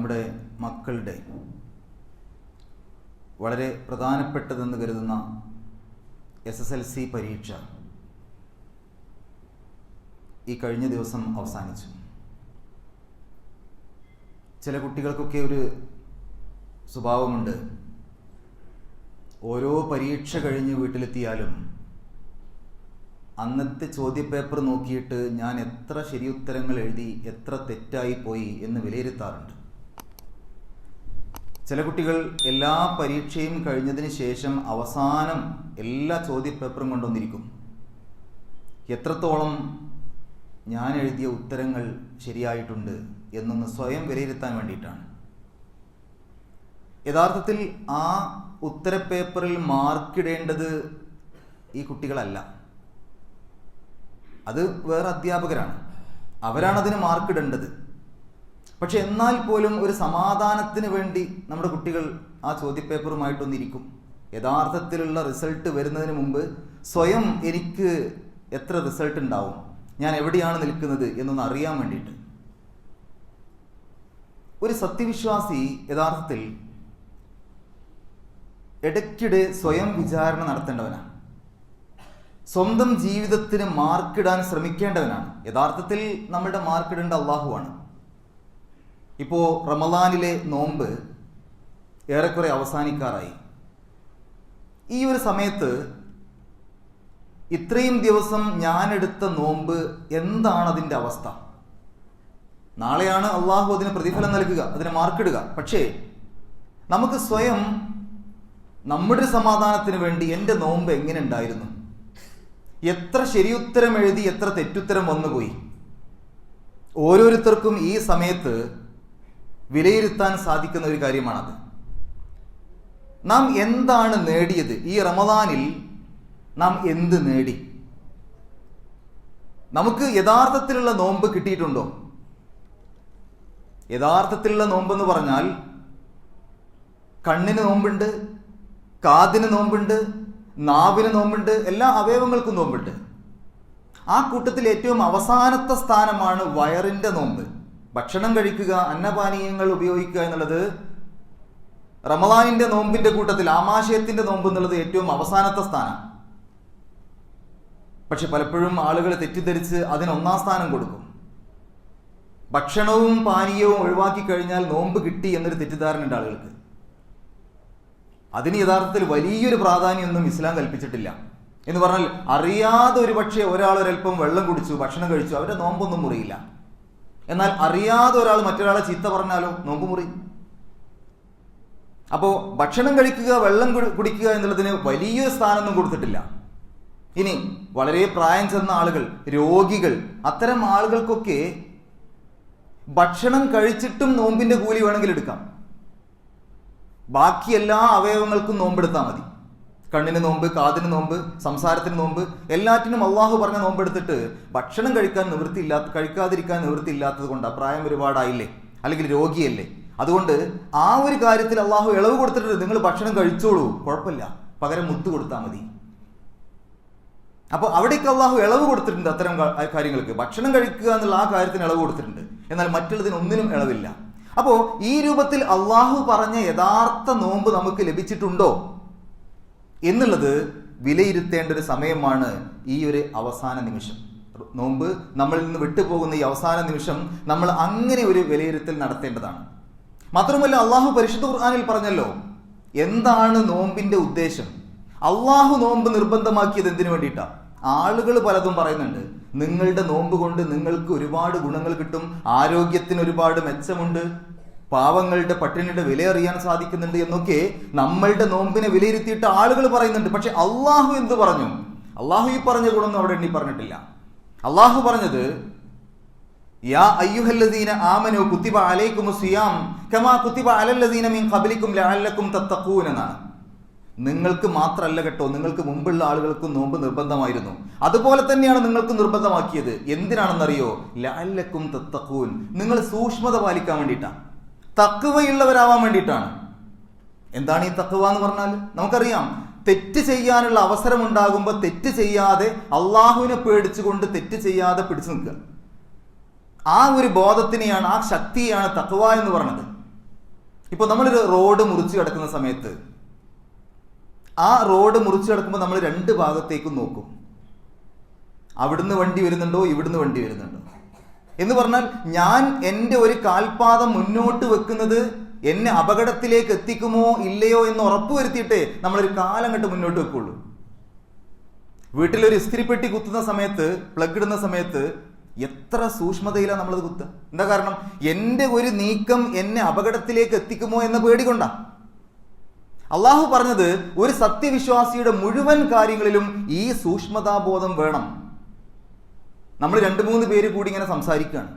നമ്മുടെ മക്കളുടെ വളരെ പ്രധാനപ്പെട്ടതെന്ന് കരുതുന്ന എസ് എസ് എൽ സി പരീക്ഷ ഈ കഴിഞ്ഞ ദിവസം അവസാനിച്ചു. ചില കുട്ടികൾക്കൊക്കെ ഒരു സ്വഭാവമുണ്ട്. ഓരോ പരീക്ഷ കഴിഞ്ഞ് വീട്ടിലെത്തിയാലും അന്നത്തെ ചോദ്യപേപ്പർ നോക്കിയിട്ട് ഞാൻ എത്ര ശരിയുത്തരങ്ങൾ എഴുതി എത്ര തെറ്റായി പോയി എന്ന് വിലയിരുത്താറുണ്ട്. ചില കുട്ടികൾ എല്ലാ പരീക്ഷയും കഴിഞ്ഞതിന് ശേഷം അവസാനം എല്ലാ ചോദ്യപേപ്പറും കൊണ്ടുവന്നിരിക്കും. എത്രത്തോളം ഞാൻ എഴുതിയ ഉത്തരങ്ങൾ ശരിയായിട്ടുണ്ട് എന്നൊന്ന് സ്വയം വിലയിരുത്താൻ വേണ്ടിയിട്ടാണ്. യഥാർത്ഥത്തിൽ ആ ഉത്തരപേപ്പറിൽ മാർക്കിടേണ്ടത് ഈ കുട്ടികളല്ല. അത് വേറെ അധ്യാപകരാണ്. അവരാണ് അതിന് മാർക്കിടേണ്ടത്. പക്ഷെ എന്നാൽ പോലും ഒരു സമാധാനത്തിന് വേണ്ടി നമ്മുടെ കുട്ടികൾ ആ ചോദ്യപേപ്പറുമായിട്ടൊന്നിരിക്കും. യഥാർത്ഥത്തിലുള്ള റിസൾട്ട് വരുന്നതിന് മുമ്പ് സ്വയം എനിക്ക് എത്ര റിസൾട്ട് ഉണ്ടാവും? ഞാൻ എവിടെയാണ് നിൽക്കുന്നത് എന്നൊന്ന് അറിയാൻ വേണ്ടിയിട്ട്. ഒരു സത്യവിശ്വാസി യഥാർത്ഥത്തിൽ ഇടയ്ക്കിടെ സ്വയം വിചാരണ നടത്തേണ്ടവനാണ്. സ്വന്തം ജീവിതത്തിന് മാർക്കിടാൻ ശ്രമിക്കേണ്ടവനാണ്. യഥാർത്ഥത്തിൽ നമ്മളുടെ മാർക്കിടേണ്ട അള്ളാഹുവാണ് ഇപ്പോൾ റമദാനിലെ നോമ്പ് ഏറെക്കുറെ അവസാനിക്കാറായി. ഈ ഒരു സമയത്ത് ഇത്രയും ദിവസം ഞാനെടുത്ത നോമ്പ് എന്താണ് അതിന്റെ അവസ്ഥ? നാളെയാണ് അള്ളാഹു അതിന് പ്രതിഫലം നൽകുക അതിന് മാർക്കിടുക. പക്ഷേ നമുക്ക് സ്വയം നമ്മുടെ സമാധാനത്തിന് വേണ്ടി എന്റെ നോമ്പ് എങ്ങനെ ഉണ്ടായിരുന്നു? എത്ര ശരിയുത്തരം എഴുതി എത്ര തെറ്റുത്തരം വന്നുപോയി? ഓരോരുത്തർക്കും ഈ സമയത്ത് വിലയിരുത്താൻ സാധിക്കുന്ന ഒരു കാര്യമാണത്. നാം എന്താണ് നേടിയത്? ഈ റമദാനിൽ നാം എന്ത് നേടി? നമുക്ക് യഥാർത്ഥത്തിലുള്ള നോമ്പ് കിട്ടിയിട്ടുണ്ടോ? യഥാർത്ഥത്തിലുള്ള നോമ്പെന്ന് പറഞ്ഞാൽ കണ്ണിന് നോമ്പുണ്ട് കാതിന് നോമ്പുണ്ട് നാവിന് നോമ്പുണ്ട് എല്ലാ അവയവങ്ങൾക്കും നോമ്പുണ്ട്. ആ കൂട്ടത്തിൽ ഏറ്റവും അവസാനത്തെ സ്ഥാനമാണ് വയറിന്റെ നോമ്പ്. ഭക്ഷണം കഴിക്കുക അന്നപാനീയങ്ങൾ ഉപയോഗിക്കുക എന്നുള്ളത് റമദാനിന്റെ നോമ്പിന്റെ കൂട്ടത്തിൽ ആമാശയത്തിന്റെ നോമ്പ് എന്നുള്ളത് ഏറ്റവും അവസാനത്തെ സ്ഥാനം. പക്ഷെ പലപ്പോഴും ആളുകൾ തെറ്റിദ്ധരിച്ച് അതിന് ഒന്നാം സ്ഥാനം കൊടുക്കും. ഭക്ഷണവും പാനീയവും ഒഴിവാക്കി കഴിഞ്ഞാൽ നോമ്പ് കിട്ടി എന്നൊരു തെറ്റിദ്ധാരണ ഉണ്ട് ആളുകൾക്ക്. അതിന് യഥാർത്ഥത്തിൽ വലിയൊരു പ്രാധാന്യമൊന്നും ഇസ്ലാം കൽപ്പിച്ചിട്ടില്ല. എന്ന് പറഞ്ഞാൽ അറിയാതെ ഒരു പക്ഷേ ഒരാൾ ഒരൽപ്പം വെള്ളം കുടിച്ചു ഭക്ഷണം കഴിച്ചു അവരുടെ നോമ്പൊന്നും മുറിയില്ല. എന്നാൽ അറിയാതെ ഒരാൾ മറ്റൊരാളെ ചീത്ത പറഞ്ഞാലോ? നോമ്പ് മുറി. അപ്പോൾ ഭക്ഷണം കഴിക്കുക വെള്ളം കുടിക്കുക എന്നുള്ളതിന് വലിയ സ്ഥാനമൊന്നും കൊടുത്തിട്ടില്ല. ഇനി വളരെ പ്രായം ചെന്ന ആളുകൾ രോഗികൾ അത്തരം ആളുകൾക്കൊക്കെ ഭക്ഷണം കഴിച്ചിട്ടും നോമ്പിന്റെ കൂലി വേണമെങ്കിൽ എടുക്കാം. ബാക്കി എല്ലാ അവയവങ്ങൾക്കും നോമ്പെടുത്താൽ മതി. കണ്ണിന് നോമ്പ് കാതിന് നോമ്പ് സംസാരത്തിന് നോമ്പ് എല്ലാറ്റിനും അള്ളാഹു പറഞ്ഞ നോമ്പെടുത്തിട്ട് ഭക്ഷണം കഴിക്കാൻ നിവൃത്തിയില്ലാത്ത കഴിക്കാതിരിക്കാൻ നിവൃത്തിയില്ലാത്തത് കൊണ്ട് പ്രായം ഒരുപാടായില്ലേ? അല്ലെങ്കിൽ രോഗിയല്ലേ? അതുകൊണ്ട് ആ ഒരു കാര്യത്തിൽ അള്ളാഹു ഇളവ് കൊടുത്തിട്ട് നിങ്ങൾ ഭക്ഷണം കഴിച്ചോളൂ. കുഴപ്പമില്ല. പകരം മുത്ത് കൊടുത്താൽ മതി. അപ്പോൾ അവിടേക്ക് അള്ളാഹു ഇളവ് കൊടുത്തിട്ടുണ്ട് അത്തരം കാര്യങ്ങൾക്ക്. ഭക്ഷണം കഴിക്കുക എന്നുള്ള ആ കാര്യത്തിന് ഇളവ് കൊടുത്തിട്ടുണ്ട്. എന്നാൽ മറ്റുള്ളതിനൊന്നിനും ഇളവില്ല. അപ്പോൾ ഈ രൂപത്തിൽ അള്ളാഹു പറഞ്ഞ യഥാർത്ഥ നോമ്പ് നമുക്ക് ലഭിച്ചിട്ടുണ്ടോ? എന്നുള്ളത് വിലയിരുത്തേണ്ട ഒരു സമയമാണ് ഈ ഒരു അവസാന നിമിഷം. നോമ്പ് നമ്മളിൽ നിന്ന് വിട്ടുപോകുന്ന ഈ അവസാന നിമിഷം നമ്മൾ അങ്ങനെ ഒരു വിലയിരുത്തൽ നടത്തേണ്ടതാണ്. മാത്രമല്ല അള്ളാഹു പരിശുദ്ധ ഖുർആാനിൽ പറഞ്ഞല്ലോ എന്താണ് നോമ്പിന്റെ ഉദ്ദേശം? അള്ളാഹു നോമ്പ് നിർബന്ധമാക്കിയത് എന്തിനു വേണ്ടിയിട്ടാ? ആളുകൾ പലതും പറയുന്നുണ്ട്. നിങ്ങളുടെ നോമ്പ് കൊണ്ട് നിങ്ങൾക്ക് ഒരുപാട് ഗുണങ്ങൾ കിട്ടും ആരോഗ്യത്തിന് ഒരുപാട് മെച്ചമുണ്ട് പാവങ്ങളുടെ പട്ടിണിയുടെ വില അറിയാൻ സാധിക്കുന്നുണ്ട് എന്നൊക്കെ നമ്മളുടെ നോമ്പിനെ വിലയിരുത്തിയിട്ട് ആളുകൾ പറയുന്നുണ്ട്. പക്ഷെ അള്ളാഹു എന്ത് പറഞ്ഞു? അള്ളാഹു ഈ പറഞ്ഞ ഗുണമൊന്നും അവിടെ എണ്ണി പറഞ്ഞിട്ടില്ല. അള്ളാഹു പറഞ്ഞത് യാ അയ്യുഹല്ലദീന ആമനു കുത്തിബ അലൈക്കും സിയാം കമാ കുത്തിബ അലല്ലദീന മിൻ കബലിക്കും ലാലക്കും തത്തക്കൂൻ എന്നാണ് നിങ്ങൾക്ക് മാത്രമല്ല കേട്ടോ നിങ്ങൾക്ക് മുമ്പുള്ള ആളുകൾക്കും നോമ്പ് നിർബന്ധമായിരുന്നു. അതുപോലെ തന്നെയാണ് നിങ്ങൾക്ക് നിർബന്ധമാക്കിയത്. എന്തിനാണെന്നറിയോ? ലാലക്കും തത്തക്കൂൻ നിങ്ങൾ സൂക്ഷ്മത പാലിക്കാൻ വേണ്ടിയിട്ടാണ്. തക്കുവയുള്ളവരാവാൻ വേണ്ടിയിട്ടാണ്. എന്താണ് ഈ തക്കുവ എന്ന് പറഞ്ഞാൽ നമുക്കറിയാം. തെറ്റ് ചെയ്യാനുള്ള അവസരം ഉണ്ടാകുമ്പോൾ തെറ്റ് ചെയ്യാതെ അള്ളാഹുവിനെ പേടിച്ചുകൊണ്ട് തെറ്റ് ചെയ്യാതെ പിടിച്ചു നിൽക്കുക. ആ ഒരു ബോധത്തിനെയാണ് ആ ശക്തിയാണ് തക്കുവ എന്ന് പറഞ്ഞത്. ഇപ്പൊ നമ്മളൊരു റോഡ് മുറിച്ച് കിടക്കുന്ന സമയത്ത് ആ റോഡ് മുറിച്ച് കിടക്കുമ്പോൾ നമ്മൾ രണ്ട് ഭാഗത്തേക്കും നോക്കും. അവിടുന്ന് വണ്ടി വരുന്നുണ്ടോ? ഇവിടുന്ന് വണ്ടി വരുന്നുണ്ടോ? എന്ന് പറഞ്ഞാൽ ഞാൻ എന്റെ ഒരു കാൽപാദം മുന്നോട്ട് വെക്കുന്നത് എന്നെ അപകടത്തിലേക്ക് എത്തിക്കുമോ ഇല്ലയോ എന്ന് ഉറപ്പുവരുത്തിയിട്ടേ നമ്മളൊരു കാലം കണ്ട് മുന്നോട്ട് വെക്കുള്ളൂ. വീട്ടിലൊരു ഇസ്തിരിപ്പെട്ടി കുത്തുന്ന സമയത്ത് പ്ലഗ് ഇടുന്ന സമയത്ത് എത്ര സൂക്ഷ്മതയിലാണ് നമ്മളത് കുത്തുക. എന്താ കാരണം? എന്റെ ഒരു നീക്കം എന്നെ അപകടത്തിലേക്ക് എത്തിക്കുമോ എന്ന പേടി കൊണ്ടാ. അള്ളാഹു പറഞ്ഞത് ഒരു സത്യവിശ്വാസിയുടെ മുഴുവൻ കാര്യങ്ങളിലും ഈ സൂക്ഷ്മതാബോധം വേണം. നമ്മൾ രണ്ട് മൂന്ന് പേര് കൂടി ഇങ്ങനെ സംസാരിക്കുകയാണ്.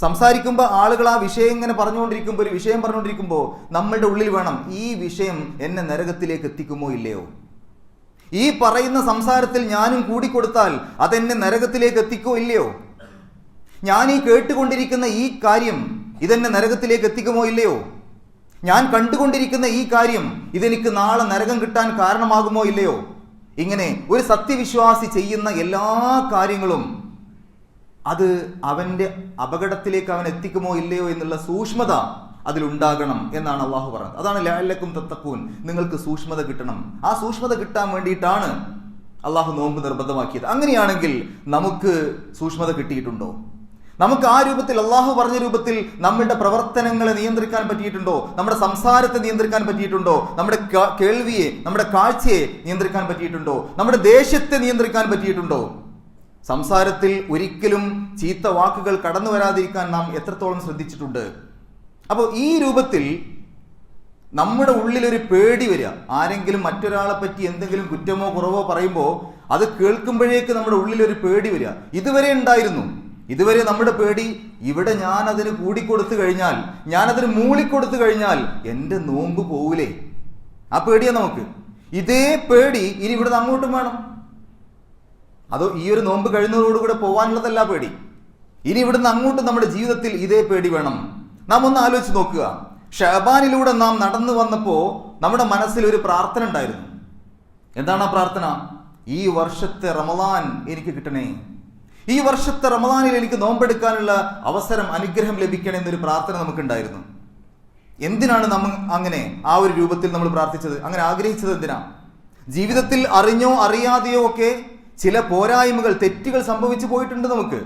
സംസാരിക്കുമ്പോൾ ആളുകൾ ആ വിഷയം ഇങ്ങനെ പറഞ്ഞുകൊണ്ടിരിക്കുമ്പോൾ ഒരു വിഷയം പറഞ്ഞുകൊണ്ടിരിക്കുമ്പോൾ നമ്മളുടെ ഉള്ളിൽ വേണം ഈ വിഷയം എന്നെ നരകത്തിലേക്ക് എത്തിക്കുമോ ഇല്ലയോ? ഈ പറയുന്ന സംസാരത്തിൽ ഞാനും കൂടിക്കൊടുത്താൽ അതെന്നെ നരകത്തിലേക്ക് എത്തിക്കോ ഇല്ലയോ? ഞാൻ ഈ കേട്ടുകൊണ്ടിരിക്കുന്ന ഈ കാര്യം ഇതെന്നെ നരകത്തിലേക്ക് എത്തിക്കുമോ ഇല്ലയോ? ഞാൻ കണ്ടുകൊണ്ടിരിക്കുന്ന ഈ കാര്യം ഇതെനിക്ക് നാളെ നരകം കിട്ടാൻ കാരണമാകുമോ ഇല്ലയോ? ഇങ്ങനെ ഒരു സത്യവിശ്വാസി ചെയ്യുന്ന എല്ലാ കാര്യങ്ങളും അത് അവന്റെ അപകടത്തിലേക്ക് അവൻ എത്തിക്കുമോ ഇല്ലയോ എന്നുള്ള സൂക്ഷ്മത അതിലുണ്ടാകണം എന്നാണ് അള്ളാഹു പറഞ്ഞത്. അതാണ് ലാലക്കും തത്തക്കൂൻ നിങ്ങൾക്ക് സൂക്ഷ്മത കിട്ടണം. ആ സൂക്ഷ്മത കിട്ടാൻ വേണ്ടിയിട്ടാണ് അള്ളാഹു നോമ്പ് നിർബന്ധമാക്കിയത്. അങ്ങനെയാണെങ്കിൽ നമുക്ക് സൂക്ഷ്മത കിട്ടിയിട്ടുണ്ടോ? നമുക്ക് ആ രൂപത്തിൽ അള്ളാഹു പറഞ്ഞ രൂപത്തിൽ നമ്മുടെ പ്രവർത്തനങ്ങളെ നിയന്ത്രിക്കാൻ പറ്റിയിട്ടുണ്ടോ? നമ്മുടെ സംസാരത്തെ നിയന്ത്രിക്കാൻ പറ്റിയിട്ടുണ്ടോ? നമ്മുടെ കേൾവിയെ നമ്മുടെ കാഴ്ചയെ നിയന്ത്രിക്കാൻ പറ്റിയിട്ടുണ്ടോ? നമ്മുടെ ദേഷ്യത്തെ നിയന്ത്രിക്കാൻ പറ്റിയിട്ടുണ്ടോ? സംസാരത്തിൽ ഒരിക്കലും ചീത്ത വാക്കുകൾ കടന്നു വരാതിരിക്കാൻ നാം എത്രത്തോളം ശ്രദ്ധിച്ചിട്ടുണ്ട്? അപ്പോൾ ഈ രൂപത്തിൽ നമ്മുടെ ഉള്ളിലൊരു പേടി വരിക. ആരെങ്കിലും മറ്റൊരാളെ പറ്റി എന്തെങ്കിലും കുറ്റമോ കുറവോ പറയുമ്പോൾ അത് കേൾക്കുമ്പോഴേക്ക് നമ്മുടെ ഉള്ളിലൊരു പേടി വരിക. ഇതുവരെ ഉണ്ടായിരുന്നു. ഇതുവരെ നമ്മുടെ പേടി ഇവിടെ ഞാൻ അതിന് കൂടിക്കൊടുത്തു കഴിഞ്ഞാൽ ഞാൻ അതിന് മൂളിക്കൊടുത്തു കഴിഞ്ഞാൽ എന്റെ നോമ്പ് പോവില്ലേ ആ പേടിയാ നമുക്ക്. ഇതേ പേടി ഇനി ഇവിടുന്ന് അങ്ങോട്ടും വേണം. അതോ ഈ ഒരു നോമ്പ് കഴിയുന്നതോടുകൂടെ പോവാനുള്ളതല്ല പേടി? ഇനി ഇവിടുന്ന് അങ്ങോട്ട് നമ്മുടെ ജീവിതത്തിൽ ഇതേ പേടി വേണം. നാം ഒന്ന് ആലോചിച്ച് നോക്കുക. ഷഹബാനിലൂടെ നാം നടന്നു വന്നപ്പോ നമ്മുടെ മനസ്സിൽ ഒരു പ്രാർത്ഥന ഉണ്ടായിരുന്നു. എന്താണ് ആ പ്രാർത്ഥന? ഈ വർഷത്തെ റമദാൻ എനിക്ക് കിട്ടണേ. ഈ വർഷത്തെ റമദാനിൽ എനിക്ക് നോമ്പെടുക്കാനുള്ള അവസരം അനുഗ്രഹം ലഭിക്കണേ എന്നൊരു പ്രാർത്ഥന നമുക്കുണ്ടായിരുന്നു. എന്തിനാണ് നമ്മൾ അങ്ങനെ ആ ഒരു രൂപത്തിൽ നമ്മൾ പ്രാർത്ഥിച്ചത്? അങ്ങനെ ആഗ്രഹിച്ചത് എന്തിനാ? ജീവിതത്തിൽ അറിഞ്ഞോ അറിയാതെയോ ഒക്കെ ചില പോരായ്മകൾ തെറ്റുകൾ സംഭവിച്ചു പോയിട്ടുണ്ട് നമുക്ക്.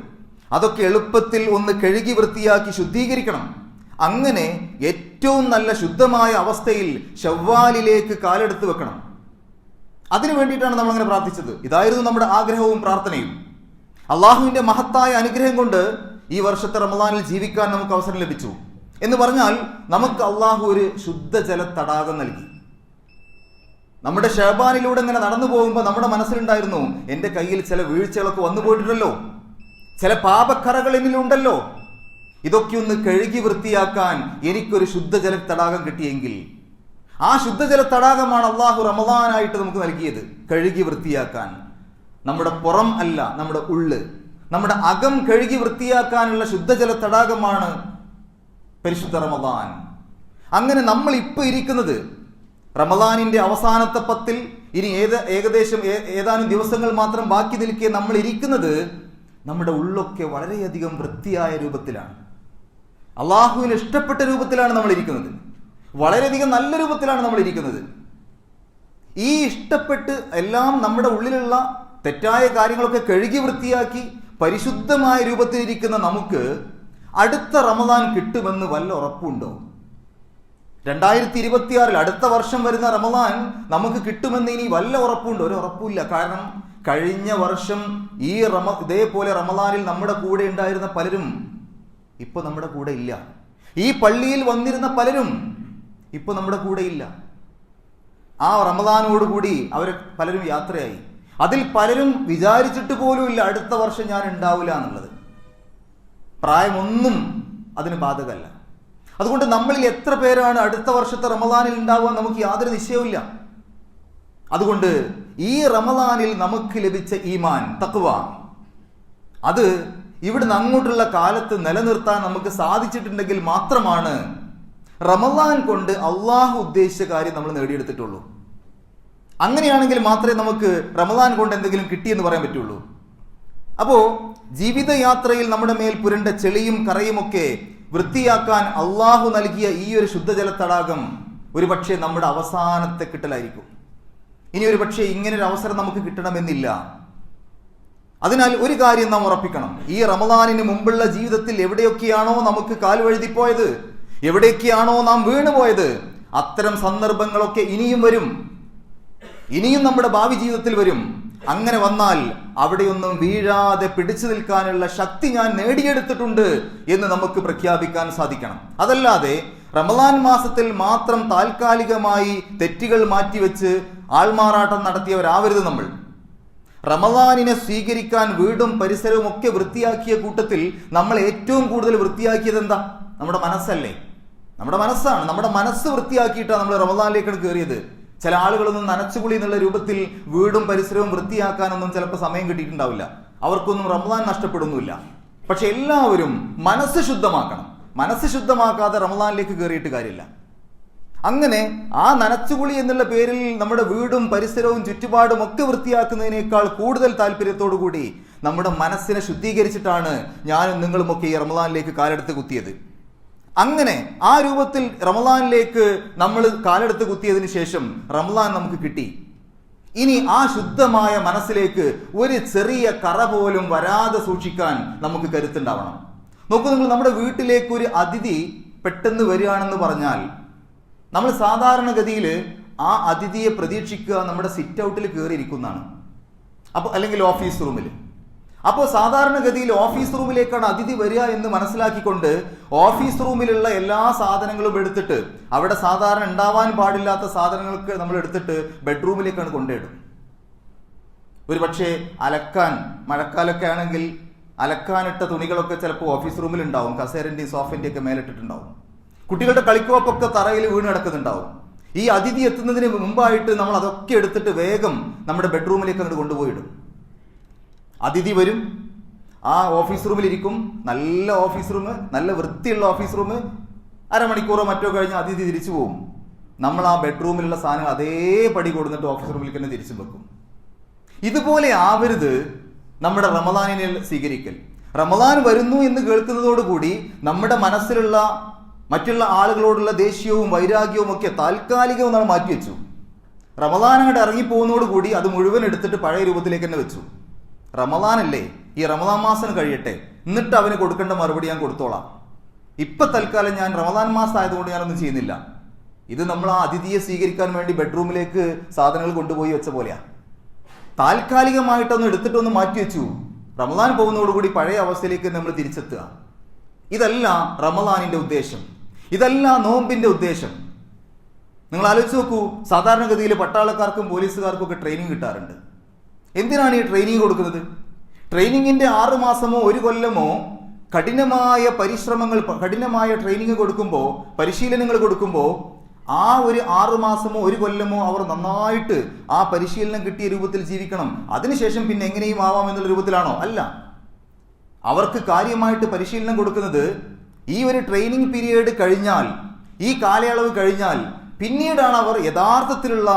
അതൊക്കെ എളുപ്പത്തിൽ ഒന്ന് കഴുകി വൃത്തിയാക്കി ശുദ്ധീകരിക്കണം. അങ്ങനെ ഏറ്റവും നല്ല ശുദ്ധമായ അവസ്ഥയിൽ ഷവ്വാലിലേക്ക് കാലെടുത്ത് വെക്കണം. അതിനു വേണ്ടിയിട്ടാണ് നമ്മൾ അങ്ങനെ പ്രാർത്ഥിച്ചത്. ഇതായിരുന്നു നമ്മുടെ ആഗ്രഹവും പ്രാർത്ഥനയും. അള്ളാഹുവിന്റെ മഹത്തായ അനുഗ്രഹം കൊണ്ട് ഈ വർഷത്തെ റമദാനിൽ ജീവിക്കാൻ നമുക്ക് അവസരം ലഭിച്ചു. എന്ന് പറഞ്ഞാൽ നമുക്ക് അള്ളാഹു ഒരു ശുദ്ധജല തടാകം നൽകി. നമ്മുടെ ഷഹബാനിലൂടെ ഇങ്ങനെ നടന്നു പോകുമ്പോൾ നമ്മുടെ മനസ്സിലുണ്ടായിരുന്നു എന്റെ കയ്യിൽ ചില വീഴ്ചകളൊക്കെ വന്നു പോയിട്ടുണ്ടല്ലോ. ചില പാപക്കറകൾ എന്നിലുണ്ടല്ലോ. ഇതൊക്കെ ഒന്ന് കഴുകി വൃത്തിയാക്കാൻ എനിക്കൊരു ശുദ്ധജല തടാകം കിട്ടിയെങ്കിൽ. ആ ശുദ്ധജല തടാകമാണ് അള്ളാഹു റമദാനായിട്ട് നമുക്ക് നൽകിയത് കഴുകി വൃത്തിയാക്കാൻ. നമ്മുടെ പുറം അല്ല നമ്മുടെ ഉള്ള്. നമ്മുടെ അകം കഴുകി വൃത്തിയാക്കാനുള്ള ശുദ്ധജല തടാകമാണ് പരിശുദ്ധ റമദാൻ. അങ്ങനെ നമ്മൾ ഇപ്പൊ ഇരിക്കുന്നത് റമദാനിന്റെ അവസാനത്തെ പത്തിൽ ഇനി ഏത് ഏകദേശം ഏതാനും ദിവസങ്ങൾ മാത്രം ബാക്കി നിൽക്കെ നമ്മൾ ഇരിക്കുന്നത് നമ്മുടെ ഉള്ളൊക്കെ വളരെയധികം വൃത്തിയായ രൂപത്തിലാണ്. അള്ളാഹുവിന് ഇഷ്ടപ്പെട്ട രൂപത്തിലാണ് നമ്മൾ ഇരിക്കുന്നത്. വളരെയധികം നല്ല രൂപത്തിലാണ് നമ്മൾ ഇരിക്കുന്നത്. ഈ ഇഷ്ടപ്പെട്ട് എല്ലാം നമ്മുടെ ഉള്ളിലുള്ള തെറ്റായ കാര്യങ്ങളൊക്കെ കഴുകി വൃത്തിയാക്കി പരിശുദ്ധമായ രൂപത്തിലിരിക്കുന്ന നമുക്ക് അടുത്ത റമദാൻ കിട്ടുമെന്ന് വല്ല ഉറപ്പുണ്ടോ? രണ്ടായിരത്തി ഇരുപത്തിയാറിൽ അടുത്ത വർഷം വരുന്ന റമദാൻ നമുക്ക് കിട്ടുമെന്ന് ഇനി വല്ല ഉറപ്പുണ്ട്? ഒരു ഉറപ്പില്ല കാരണം കഴിഞ്ഞ വർഷം ഈ റമ ഇതേപോലെ റമദാനിൽ നമ്മുടെ കൂടെ ഉണ്ടായിരുന്ന പലരും ഇപ്പൊ നമ്മുടെ കൂടെ ഇല്ല. ഈ പള്ളിയിൽ വന്നിരുന്ന പലരും ഇപ്പൊ നമ്മുടെ കൂടെ ഇല്ല. ആ റമദാനോടുകൂടി അവർ പലരും യാത്രയായി. അതിൽ പലരും വിചാരിച്ചിട്ട് പോലും ഇല്ല അടുത്ത വർഷം ഞാൻ ഉണ്ടാവില്ല എന്നുള്ളത്. പ്രായമൊന്നും അതിന് ബാധകമല്ല. അതുകൊണ്ട് നമ്മളിൽ എത്ര പേരാണ് അടുത്ത വർഷത്തെ റമദാനിൽ ഉണ്ടാവുക നമുക്ക് യാതൊരു നിശ്ചയവുമില്ല. അതുകൊണ്ട് ഈ റമദാനിൽ നമുക്ക് ലഭിച്ച ഈമാൻ തക്കുവ അത് ഇവിടുന്ന് അങ്ങോട്ടുള്ള കാലത്ത് നിലനിർത്താൻ നമുക്ക് സാധിച്ചിട്ടുണ്ടെങ്കിൽ മാത്രമാണ് റമദാൻ കൊണ്ട് അള്ളാഹു ഉദ്ദേശിച്ച കാര്യം നമ്മൾ നേടിയെടുത്തിട്ടുള്ളൂ. അങ്ങനെയാണെങ്കിൽ മാത്രമേ നമുക്ക് റമദാൻ കൊണ്ട് എന്തെങ്കിലും കിട്ടിയെന്ന് പറയാൻ പറ്റുള്ളൂ. അപ്പോ ജീവിതയാത്രയിൽ നമ്മുടെ മേൽ പുരണ്ട ചെളിയും കറയുമൊക്കെ വൃത്തിയാക്കാൻ അള്ളാഹു നൽകിയ ഈ ഒരു ശുദ്ധജല തടാകം ഒരു പക്ഷേ നമ്മുടെ അവസാനത്തെ കിട്ടലായിരിക്കും. ഇനി ഒരു പക്ഷേ ഇങ്ങനൊരു അവസരം നമുക്ക് കിട്ടണമെന്നില്ല. അതിനാൽ ഒരു കാര്യം നാം ഉറപ്പിക്കണം. ഈ റമദാനിന് മുമ്പുള്ള ജീവിതത്തിൽ എവിടെയൊക്കെയാണോ നമുക്ക് കാൽ വഴുതിപ്പോയത് എവിടെയൊക്കെയാണോ നാം വീണുപോയത് അത്തരം സന്ദർഭങ്ങളൊക്കെ ഇനിയും വരും. ഇനിയും നമ്മുടെ ഭാവി ജീവിതത്തിൽ വരും. അങ്ങനെ വന്നാൽ അവിടെയൊന്നും വീഴാതെ പിടിച്ചു നിൽക്കാനുള്ള ശക്തി ഞാൻ നേടിയെടുത്തിട്ടുണ്ട് എന്ന് നമുക്ക് പ്രഖ്യാപിക്കാൻ സാധിക്കണം. അതല്ലാതെ റമദാൻ മാസത്തിൽ മാത്രം താൽക്കാലികമായി തെറ്റുകൾ മാറ്റിവെച്ച് ആൾമാറാട്ടം നടത്തിയവരാവരുത് നമ്മൾ. റമദാനിനെ സ്വീകരിക്കാൻ വീടും പരിസരവും ഒക്കെ വൃത്തിയാക്കിയ കൂട്ടത്തിൽ നമ്മൾ ഏറ്റവും കൂടുതൽ വൃത്തിയാക്കിയത് എന്താ? നമ്മുടെ മനസ്സല്ലേ? നമ്മുടെ മനസ്സാണ്. നമ്മുടെ മനസ്സ് വൃത്തിയാക്കിയിട്ടാണ് നമ്മൾ റമദാനിലേക്കാണ് കയറിയത്. ചില ആളുകളൊന്നും നനച്ചുകുളി എന്നുള്ള രൂപത്തിൽ വീടും പരിസരവും വൃത്തിയാക്കാനൊന്നും ചിലപ്പോൾ സമയം കിട്ടിയിട്ടുണ്ടാവില്ല. അവർക്കൊന്നും റമദാൻ നഷ്ടപ്പെടുന്നില്ല പക്ഷെ എല്ലാവരും മനസ്സ് ശുദ്ധമാക്കണം. മനസ്സ് ശുദ്ധമാക്കാതെ റമദാനിലേക്ക് കയറിയിട്ട് കാര്യമില്ല. അങ്ങനെ ആ നനച്ചുകുളി എന്നുള്ള പേരിൽ നമ്മുടെ വീടും പരിസരവും ചുറ്റുപാടും ഒക്കെ വൃത്തിയാക്കുന്നതിനേക്കാൾ കൂടുതൽ താല്പര്യത്തോടു കൂടി നമ്മുടെ മനസ്സിനെ ശുദ്ധീകരിച്ചിട്ടാണ് ഞാനും നിങ്ങളുമൊക്കെ ഈ റമദാനിലേക്ക് കാലെടുത്ത് കുത്തിയത്. അങ്ങനെ ആ രൂപത്തിൽ റമദാനിലേക്ക് നമ്മൾ കാലെടുത്ത് കുത്തിയതിന് ശേഷം റമദാൻ നമുക്ക് കിട്ടി. ഇനി ആ ശുദ്ധമായ മനസ്സിലേക്ക് ഒരു ചെറിയ കറ പോലും വരാതെ സൂക്ഷിക്കാൻ നമുക്ക് കരുത്തുണ്ടാവണം. നോക്കൂ നിങ്ങൾ നമ്മുടെ വീട്ടിലേക്ക് ഒരു അതിഥി പെട്ടെന്ന് വരികയാണെന്ന് പറഞ്ഞാൽ നമ്മൾ സാധാരണഗതിയിൽ ആ അതിഥിയെ പ്രതീക്ഷിക്കുക നമ്മുടെ സിറ്റ് ഔട്ടിൽ കയറിയിരിക്കുന്നതാണ് അപ്പോൾ അല്ലെങ്കിൽ ഓഫീസ് റൂമിൽ അപ്പോൾ സാധാരണഗതിയിൽ ഓഫീസ് റൂമിലേക്കാണ് അതിഥി വരിക എന്ന് മനസ്സിലാക്കിക്കൊണ്ട് ഓഫീസ് റൂമിലുള്ള എല്ലാ സാധനങ്ങളും എടുത്തിട്ട് അവിടെ സാധാരണ ഉണ്ടാവാൻ പാടില്ലാത്ത സാധനങ്ങൾക്ക് നമ്മൾ എടുത്തിട്ട് ബെഡ്റൂമിലേക്കാണ് കൊണ്ടുപോയിടും ഒരു പക്ഷേ അലക്കാൻ മഴക്കാലൊക്കെ ആണെങ്കിൽ അലക്കാനിട്ട തുണികളൊക്കെ ചിലപ്പോൾ ഓഫീസ് റൂമിൽ ഉണ്ടാവും കസേരന്റെയും സോഫിന്റെയും ഒക്കെ മേലിട്ടിട്ടുണ്ടാവും. കുട്ടികളുടെ കളിക്കോപ്പൊക്കെ തറയിൽ വീണ് കിടക്കുന്നുണ്ടാവും. ഈ അതിഥി എത്തുന്നതിന് മുമ്പായിട്ട് നമ്മൾ അതൊക്കെ എടുത്തിട്ട് വേഗം നമ്മുടെ ബെഡ്റൂമിലേക്ക് അങ്ങോട്ട് കൊണ്ടുപോയിടും അതിഥി വരും. ആ ഓഫീസ് റൂമിൽ ഇരിക്കും. നല്ല ഓഫീസ് റൂം നല്ല വൃത്തിയുള്ള ഓഫീസ് റൂം അരമണിക്കൂറോ മറ്റോ കഴിഞ്ഞ് അതിഥി തിരിച്ചു പോകും നമ്മൾ ആ ബെഡ്റൂമിലുള്ള സാധനങ്ങൾ അതേപടി കൊടുത്തിട്ട് ഓഫീസ് റൂമിൽ തന്നെ തിരിച്ചു വെക്കും. ഇതുപോലെ ആവരുത് നമ്മുടെ റമദാനിനെ സ്വീകരിക്കൽ. റമദാൻ വരുന്നു എന്ന് കേൾക്കുന്നതോടുകൂടി നമ്മുടെ മനസ്സിലുള്ള മറ്റുള്ള ആളുകളോടുള്ള ദേഷ്യവും വൈരാഗ്യവും ഒക്കെ താൽക്കാലികവും നമ്മൾ മാറ്റിവെച്ചു. റമദാൻ അങ്ങോട്ട് ഇറങ്ങിപ്പോകുന്നതോടുകൂടി അത് മുഴുവൻ എടുത്തിട്ട് പഴയ രൂപത്തിലേക്ക് തന്നെ വെച്ചു. റമദാനല്ലേ? ഈ റമദാൻ മാസം കഴിയട്ടെ. എന്നിട്ട് അവന് കൊടുക്കേണ്ട മറുപടി ഞാൻ കൊടുത്തോളാം. ഇപ്പൊ തൽക്കാലം ഞാൻ റമദാൻ മാസം ആയതുകൊണ്ട് ഞാനൊന്നും ചെയ്യുന്നില്ല. ഇത് നമ്മൾ ആ അതിഥിയെ സ്വീകരിക്കാൻ വേണ്ടി ബെഡ്റൂമിലേക്ക് സാധനങ്ങൾ കൊണ്ടുപോയി വെച്ച പോലെയാ. താൽക്കാലികമായിട്ടൊന്ന് എടുത്തിട്ടൊന്ന് മാറ്റി വെച്ചു. റമദാൻ പോകുന്നതോടുകൂടി പഴയ അവസ്ഥയിലേക്ക് നമ്മൾ തിരിച്ചെത്തുക. ഇതല്ല റമദാനിന്റെ ഉദ്ദേശം. ഇതല്ല നോമ്പിന്റെ ഉദ്ദേശം. നിങ്ങൾ ആലോചിച്ച് നോക്കൂ സാധാരണഗതിയിൽ പട്ടാളക്കാർക്കും പോലീസുകാർക്കും ഒക്കെ ട്രെയിനിങ് കിട്ടാറുണ്ട്. എന്തിനാണ് ഈ ട്രെയിനിങ് കൊടുക്കുന്നത്? ട്രെയിനിങ്ങിന്റെ ആറ് മാസമോ ഒരു കൊല്ലമോ കഠിനമായ പരിശ്രമങ്ങൾ കഠിനമായ ട്രെയിനിങ് കൊടുക്കുമ്പോൾ പരിശീലനങ്ങൾ കൊടുക്കുമ്പോൾ ആ ഒരു ആറ് മാസമോ ഒരു കൊല്ലമോ അവർ നന്നായിട്ട് ആ പരിശീലനം കിട്ടിയ രൂപത്തിൽ ജീവിക്കണം. അതിനുശേഷം പിന്നെ എങ്ങനെയും ആവാം എന്നുള്ള രൂപത്തിലാണോ? അല്ല. അവർക്ക് കാര്യമായിട്ട് പരിശീലനം കൊടുക്കുന്നത് ഈ ഒരു ട്രെയിനിങ് പീരീഡ് കഴിഞ്ഞാൽ ഈ കാലയളവ് കഴിഞ്ഞാൽ പിന്നീടാണ് അവർ യഥാർത്ഥത്തിലുള്ള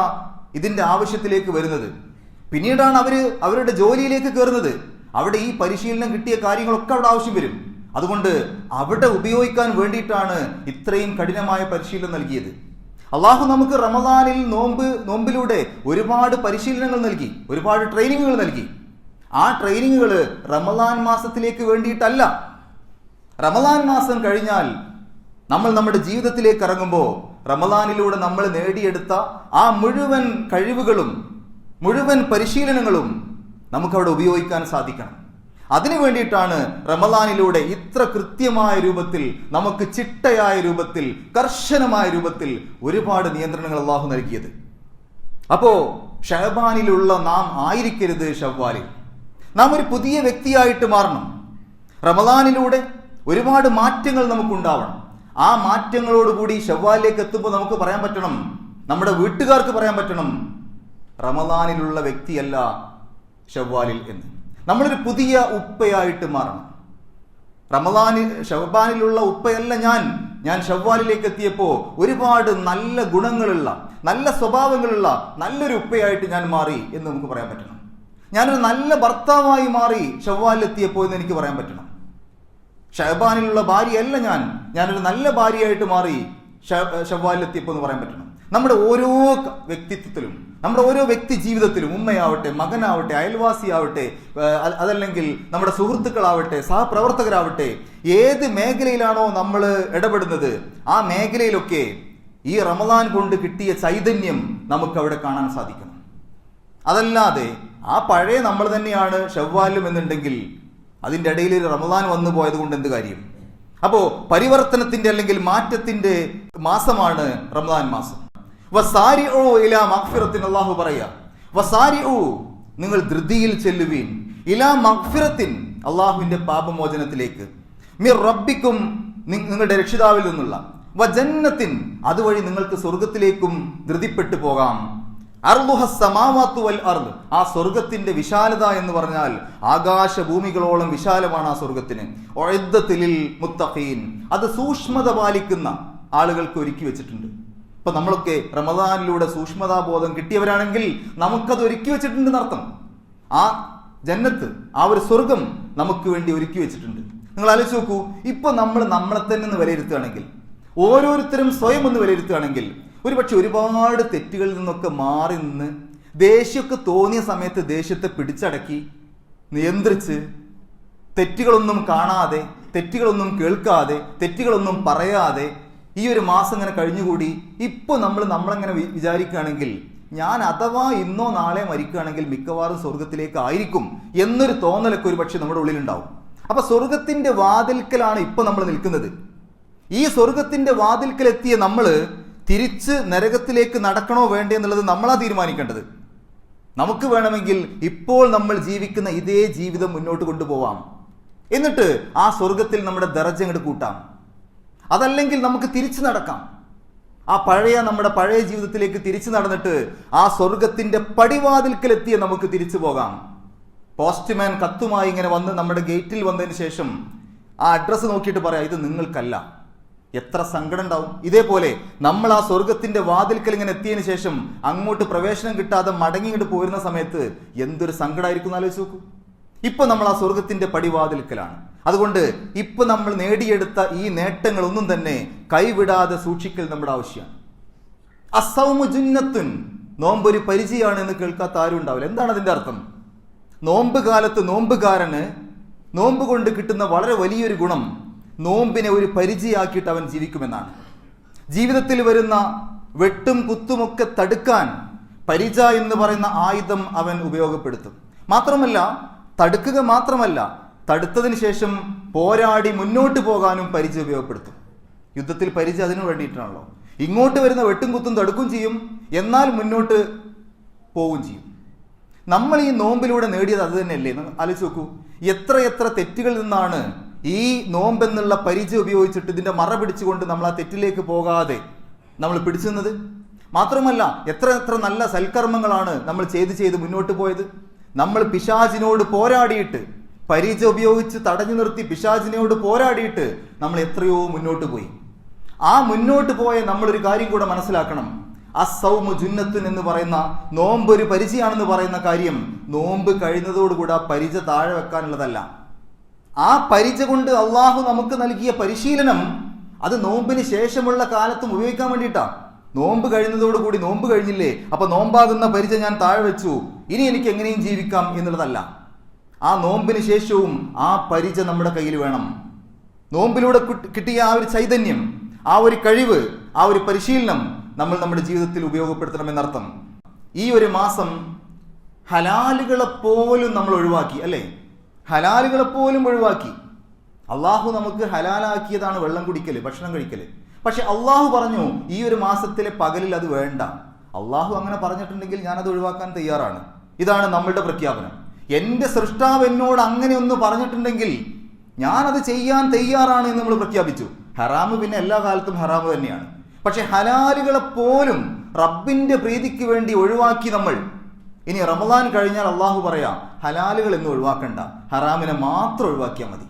ഇതിന്റെ ആവശ്യത്തിലേക്ക് വരുന്നത്. പിന്നീടാണ് അവർ അവരുടെ ജോലിയിലേക്ക് കയറുന്നത് അവിടെ ഈ പരിശീലനം കിട്ടിയ കാര്യങ്ങളൊക്കെ അവിടെ ആവശ്യം വരും. അതുകൊണ്ട് അവിടെ ഉപയോഗിക്കാൻ വേണ്ടിയിട്ടാണ് ഇത്രയും കഠിനമായ പരിശീലനം നൽകിയത്. അള്ളാഹു നമുക്ക് റമദാനിൽ നോമ്പ് നോമ്പിലൂടെ ഒരുപാട് പരിശീലനങ്ങൾ നൽകി ഒരുപാട് ട്രെയിനിങ്ങുകൾ നൽകി. ആ ട്രെയിനിങ്ങുകൾ റമദാൻ മാസത്തിലേക്ക് വേണ്ടിയിട്ടല്ല. റമദാൻ മാസം കഴിഞ്ഞാൽ നമ്മൾ നമ്മുടെ ജീവിതത്തിലേക്ക് ഇറങ്ങുമ്പോൾ റമദാനിലൂടെ നമ്മൾ നേടിയെടുത്ത ആ മുഴുവൻ കഴിവുകളും മുഴുവൻ പരിശീലനങ്ങളും നമുക്കവിടെ ഉപയോഗിക്കാൻ സാധിക്കണം. അതിനു വേണ്ടിയിട്ടാണ് റമദാനിലൂടെ ഇത്ര കൃത്യമായ രൂപത്തിൽ നമുക്ക് ചിട്ടയായ രൂപത്തിൽ കർശനമായ രൂപത്തിൽ ഒരുപാട് നിയന്ത്രണങ്ങൾ അള്ളാഹു നൽകിയത്. അപ്പോ ഷഹബാനിലുള്ള നാം ആയിരിക്കരുത് ഷവ്വാലിൽ. നാം ഒരു പുതിയ വ്യക്തിയായിട്ട് മാറണം. റമദാനിലൂടെ ഒരുപാട് മാറ്റങ്ങൾ നമുക്കുണ്ടാവണം. ആ മാറ്റങ്ങളോടുകൂടി ഷവ്വാലിലേക്ക് എത്തുമ്പോൾ നമുക്ക് പറയാൻ പറ്റണം നമ്മുടെ വീട്ടുകാർക്ക് പറയാൻ പറ്റണം റമദാനിലുള്ള വ്യക്തിയല്ല ഷവ്വാലിൽ എന്ന്. നമ്മളൊരു പുതിയ ഉപ്പയായിട്ട് മാറണം. റമദാനിൽ ഷവ്ബാനിലുള്ള ഉപ്പയല്ല ഞാൻ. ഞാൻ ഷവ്വാലിലേക്ക് എത്തിയപ്പോൾ ഒരുപാട് നല്ല ഗുണങ്ങളുള്ള നല്ല സ്വഭാവങ്ങളുള്ള നല്ലൊരു ഉപ്പയായിട്ട് ഞാൻ മാറി എന്ന് നമുക്ക് പറയാൻ പറ്റണം. ഞാനൊരു നല്ല ഭർത്താവായി മാറി ഷവ്വാലിലെത്തിയപ്പോൾ എന്ന് എനിക്ക് പറയാൻ പറ്റണം. ഷഹബാനിലുള്ള ഭാര്യയല്ല ഞാൻ. ഞാനൊരു നല്ല ഭാര്യയായിട്ട് മാറി ഷവ്വാലിലെത്തിയപ്പോൾ എന്ന് പറയാൻ പറ്റണം. നമ്മുടെ ഓരോ വ്യക്തിത്വത്തിലും നമ്മുടെ ഓരോ വ്യക്തി ജീവിതത്തിലും ഉമ്മയാവട്ടെ മകനാവട്ടെ അയൽവാസിയാവട്ടെ അതല്ലെങ്കിൽ നമ്മുടെ സുഹൃത്തുക്കളാവട്ടെ സഹപ്രവർത്തകരാവട്ടെ ഏത് മേഖലയിലാണോ നമ്മൾ ഇടപെടുന്നത് ആ മേഖലയിലൊക്കെ ഈ റമദാൻ കൊണ്ട് കിട്ടിയ ചൈതന്യം നമുക്ക് അവിടെ കാണാൻ സാധിക്കണം. അതല്ലാതെ ആ പഴയ നമ്മൾ തന്നെയാണ് ഷവ്വാലും എന്നുണ്ടെങ്കിൽ അതിന്റെ ഇടയിൽ റമദാൻ വന്നു പോയത് കൊണ്ട് എന്ത് കാര്യം? അപ്പോ പരിവർത്തനത്തിന്റെ അല്ലെങ്കിൽ മാറ്റത്തിന്റെ മാസമാണ് റമദാൻ മാസം. വസാരിഉ ഇലാ മഗ്ഫിറത്തിൻ അല്ലാഹു വസാരിഉ നിങ്ങൾ ധൃതിയിൽ ചെല്ലുവീൻ. ഇലാ മഗ്ഫിറത്തിൻ അള്ളാഹുവിന്റെ പാപമോചനത്തിലേക്ക്. മിർ റബ്ബിക്കും നിങ്ങളുടെ രക്ഷിതാവിൽ നിന്നുള്ള. വജന്നത്തിൻ അതുവഴി നിങ്ങൾക്ക് സ്വർഗത്തിലേക്കും ധൃതിപ്പെട്ടു പോകാം. വൽ അർദ് ആ സ്വർഗത്തിന്റെ വിശാലത എന്ന് പറഞ്ഞാൽ ആകാശ ഭൂമികളോളം വിശാലമാണ് ആ സ്വർഗത്തിന് മുത്തഖീൻ അത് സൂക്ഷ്മത പാലിക്കുന്ന ആളുകൾക്ക് ഒരുക്കി വെച്ചിട്ടുണ്ട്. ഇപ്പൊ നമ്മളൊക്കെ റമദാനിലൂടെ സൂക്ഷ്മതാബോധം കിട്ടിയവരാണെങ്കിൽ നമുക്കത് ഒരുക്കി വെച്ചിട്ടുണ്ട് എന്നർത്ഥം. ആ ജന്നത്ത് ആ ഒരു സ്വർഗം നമുക്ക് വേണ്ടി ഒരുക്കി വെച്ചിട്ടുണ്ട്. നിങ്ങൾ ആലോചിച്ച് നോക്കൂ ഇപ്പൊ നമ്മൾ നമ്മളെ തന്നെ ഒന്ന് വിലയിരുത്തുകയാണെങ്കിൽ ഓരോരുത്തരും സ്വയം ഒന്ന് വിലയിരുത്തുകയാണെങ്കിൽ ഒരുപക്ഷെ ഒരുപാട് തെറ്റുകളിൽ നിന്നൊക്കെ മാറി നിന്ന് ദേഷ്യമൊക്കെ തോന്നിയ സമയത്ത് ദേഷ്യത്തെ പിടിച്ചടക്കി നിയന്ത്രിച്ച് തെറ്റുകളൊന്നും കാണാതെ തെറ്റുകളൊന്നും കേൾക്കാതെ തെറ്റുകളൊന്നും പറയാതെ ഈ ഒരു മാസം ഇങ്ങനെ കഴിഞ്ഞുകൂടി ഇപ്പൊ നമ്മൾ നമ്മളെങ്ങനെ വിചാരിക്കുകയാണെങ്കിൽ ഞാൻ അഥവാ ഇന്നോ നാളെ മരിക്കുകയാണെങ്കിൽ മിക്കവാറും സ്വർഗത്തിലേക്ക് ആയിരിക്കും എന്നൊരു തോന്നലൊക്കെ ഒരു പക്ഷെ നമ്മുടെ ഉള്ളിലുണ്ടാവും. അപ്പൊ സ്വർഗത്തിന്റെ വാതിൽക്കലാണ് ഇപ്പൊ നമ്മൾ നിൽക്കുന്നത്. ഈ സ്വർഗത്തിന്റെ വാതിൽക്കലെത്തിയ നമ്മൾ തിരിച്ച് നരകത്തിലേക്ക് നടക്കണോ വേണ്ടേ എന്നുള്ളത് നമ്മളാ തീരുമാനിക്കേണ്ടത്. നമുക്ക് വേണമെങ്കിൽ ഇപ്പോൾ നമ്മൾ ജീവിക്കുന്ന ഇതേ ജീവിതം മുന്നോട്ട് കൊണ്ടുപോവാം. എന്നിട്ട് ആ സ്വർഗത്തിൽ നമ്മുടെ ദറജ കൂട്ടാം. അതല്ലെങ്കിൽ നമുക്ക് തിരിച്ചു നടക്കാം. ആ പഴയ നമ്മുടെ പഴയ ജീവിതത്തിലേക്ക് തിരിച്ചു നടന്നിട്ട് ആ സ്വർഗത്തിന്റെ പടിവാതിൽക്കലെത്തിയ നമുക്ക് തിരിച്ചു പോകാം. പോസ്റ്റ്മാൻ കത്തുമായി ഇങ്ങനെ വന്ന് നമ്മുടെ ഗേറ്റിൽ വന്നതിന് ശേഷം ആ അഡ്രസ്സ് നോക്കിയിട്ട് പറയാം ഇത് നിങ്ങൾക്കല്ല. എത്ര സങ്കടം ഉണ്ടാവും. ഇതേപോലെ നമ്മൾ ആ സ്വർഗത്തിന്റെ വാതിൽക്കൽ ഇങ്ങനെ എത്തിയതിനു ശേഷം അങ്ങോട്ട് പ്രവേശനം കിട്ടാതെ മടങ്ങിയിട്ട് പോരുന്ന സമയത്ത് എന്തൊരു സങ്കടമായിരിക്കും എന്ന് ആലോചിച്ച് നോക്കൂ. ഇപ്പൊ നമ്മൾ ആ സ്വർഗത്തിന്റെ പടിവാതിൽക്കലാണ്. അതുകൊണ്ട് ഇപ്പൊ നമ്മൾ നേടിയെടുത്ത ഈ നേട്ടങ്ങളൊന്നും തന്നെ കൈവിടാതെ സൂക്ഷിക്കൽ നമ്മുടെ ആവശ്യമാണ്. അസൗമു ജുന്നത്തുൻ. ഒരു പരിചയമാണ് എന്ന് കേൾക്കാത്ത ആരും ഉണ്ടാവില്ല. എന്താണ് അതിന്റെ അർത്ഥം? നോമ്പ് കാലത്ത് നോമ്പുകാരന് നോമ്പ് കൊണ്ട് കിട്ടുന്ന വളരെ വലിയൊരു ഗുണം നോമ്പിനെ ഒരു പരിചയമാക്കിയിട്ട് അവൻ ജീവിക്കുമെന്നാണ്. ജീവിതത്തിൽ വരുന്ന വെട്ടും കുത്തുമൊക്കെ തടുക്കാൻ പരിച എന്ന് പറയുന്ന ആയുധം അവൻ ഉപയോഗപ്പെടുത്തും. മാത്രമല്ല തടുക്കുക മാത്രമല്ല തടുത്തതിന് ശേഷം പോരാടി മുന്നോട്ട് പോകാനും പരിചയം ഉപയോഗപ്പെടുത്തും. യുദ്ധത്തിൽ പരിചയം അതിനു വേണ്ടിയിട്ടാണല്ലോ. ഇങ്ങോട്ട് വരുന്ന വെട്ടും കുത്തും തടുക്കും ചെയ്യും എന്നാൽ മുന്നോട്ട് പോവുകയും ചെയ്യും. നമ്മൾ ഈ നോമ്പിലൂടെ നേടിയത് അത് തന്നെയല്ലേ? ആലോചിച്ച് നോക്കൂ. എത്ര എത്ര തെറ്റുകളിൽ നിന്നാണ് ഈ നോമ്പെന്നുള്ള പരിചയം ഉപയോഗിച്ചിട്ട് ഇതിന്റെ മറ പിടിച്ചുകൊണ്ട് നമ്മൾ ആ തെറ്റിലേക്ക് പോകാതെ നമ്മൾ പിടിച്ചു നിന്നത്? മാത്രമല്ല എത്ര എത്ര നല്ല സൽക്കർമ്മങ്ങളാണ് നമ്മൾ ചെയ്ത് ചെയ്ത് മുന്നോട്ട് പോയത്? നമ്മൾ പിശാചിനോട് പോരാടിയിട്ട് പരീക്ഷ ഉപയോഗിച്ച് തടഞ്ഞു നിർത്തി പിശാചിനോട് പോരാടിയിട്ട് നമ്മൾ എത്രയോ മുന്നോട്ട് പോയി. ആ മുന്നോട്ട് പോയ നമ്മളൊരു കാര്യം കൂടെ മനസ്സിലാക്കണം. അസൗമു ജുന്നത്തുൻ എന്ന് പറയുന്ന നോമ്പ് ഒരു പരിചയമാണെന്ന് പറയുന്ന കാര്യം നോമ്പ് കഴിയുന്നതോടുകൂടി ആ പരിച താഴെ വെക്കാനുള്ളതല്ല. ആ പരിച കൊണ്ട് അള്ളാഹു നമുക്ക് നൽകിയ പരിശീലനം അത് നോമ്പിന് ശേഷമുള്ള കാലത്തും ഉപയോഗിക്കാൻ വേണ്ടിയിട്ടാ. നോമ്പ് കഴിയുന്നതോടുകൂടി നോമ്പ് കഴിഞ്ഞില്ലേ? അപ്പൊ നോമ്പാകുന്ന പരിച ഞാൻ താഴെ വെച്ചു. ഇനി എനിക്ക് എങ്ങനെയും ജീവിക്കാം എന്നുള്ളതല്ല. ആ നോമ്പിന് ശേഷവും ആ പരിച നമ്മുടെ കയ്യിൽ വേണം. നോമ്പിലൂടെ കിട്ടിയ ആ ഒരു ചൈതന്യം ആ ഒരു കഴിവ് ആ ഒരു പരിശീലനം നമ്മൾ നമ്മുടെ ജീവിതത്തിൽ ഉപയോഗപ്പെടുത്തണം എന്നർത്ഥം ഈ ഒരു മാസം ഹലാലുകളെ പോലും നമ്മൾ ഒഴിവാക്കി അല്ലേ? ഹലാലുകളെ പോലും ഒഴിവാക്കി. അള്ളാഹു നമുക്ക് ഹലാലാക്കിയതാണ് വെള്ളം കുടിക്കൽ ഭക്ഷണം കഴിക്കൽ. പക്ഷെ അള്ളാഹു പറഞ്ഞു ഈ ഒരു മാസത്തിലെ പകലിൽ അത് വേണ്ട. അള്ളാഹു അങ്ങനെ പറഞ്ഞിട്ടുണ്ടെങ്കിൽ ഞാനത് ഒഴിവാക്കാൻ തയ്യാറാണ്. ഇതാണ് നമ്മളുടെ പ്രഖ്യാപനം. എന്റെ സൃഷ്ടാവ് എന്നോട് അങ്ങനെ ഒന്ന് പറഞ്ഞിട്ടുണ്ടെങ്കിൽ ഞാനത് ചെയ്യാൻ തയ്യാറാണ് എന്ന് നമ്മൾ പ്രഖ്യാപിച്ചു. ഹറാമ് പിന്നെ എല്ലാ കാലത്തും ഹറാമ് തന്നെയാണ്. പക്ഷെ ഹലാലുകളെ പോലും റബ്ബിന്റെ പ്രീതിക്ക് വേണ്ടി ഒഴിവാക്കി നമ്മൾ. ഇനി റമദാൻ കഴിഞ്ഞാൽ അള്ളാഹു പറയാം ഹലാലുകൾ എന്ന് ഒഴിവാക്കണ്ട. ഹറാമിനെ മാത്രം ഒഴിവാക്കിയാൽ മതി.